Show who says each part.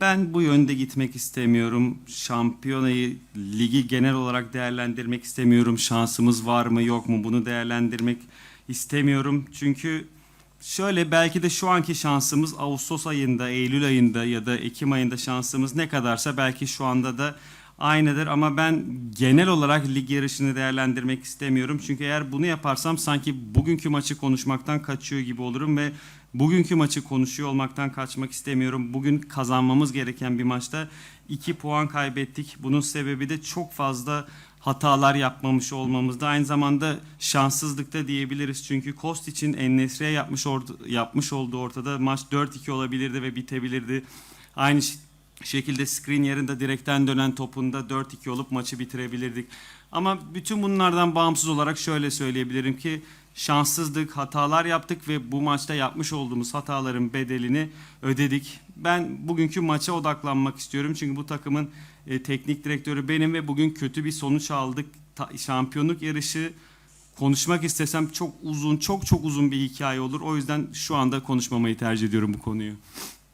Speaker 1: ben bu yönde gitmek istemiyorum. Şampiyonayı, ligi genel olarak değerlendirmek istemiyorum. Şansımız var mı yok mu bunu değerlendirmek istemiyorum. Çünkü şöyle belki de şu anki şansımız Ağustos ayında, Eylül ayında ya da Ekim ayında şansımız ne kadarsa belki şu anda da aynıdır. Ama ben genel olarak lig yarışını değerlendirmek istemiyorum. Çünkü eğer bunu yaparsam sanki bugünkü maçı konuşmaktan kaçıyor gibi olurum ve Bugünkü maçı konuşuyor olmaktan kaçmak istemiyorum. Bugün kazanmamız gereken bir maçta 2 puan kaybettik. Bunun sebebi de çok fazla hatalar yapmamış olmamızda. Aynı zamanda şanssızlık da diyebiliriz. Çünkü Kost için Ennesri'ye yapmış, yapmış olduğu ortada maç 4-2 olabilirdi ve bitebilirdi. Aynı şekilde screen yerinde direkten dönen topunda 4-2 olup maçı bitirebilirdik. Ama bütün bunlardan bağımsız olarak şöyle söyleyebilirim ki şanssızlık, hatalar yaptık ve bu maçta yapmış olduğumuz hataların bedelini ödedik. Ben bugünkü maça odaklanmak istiyorum çünkü bu takımın e, teknik direktörü benim ve bugün kötü bir sonuç aldık. Ta- şampiyonluk yarışı konuşmak istesem çok uzun, çok çok uzun bir hikaye olur. O yüzden şu anda konuşmamayı tercih ediyorum bu konuyu.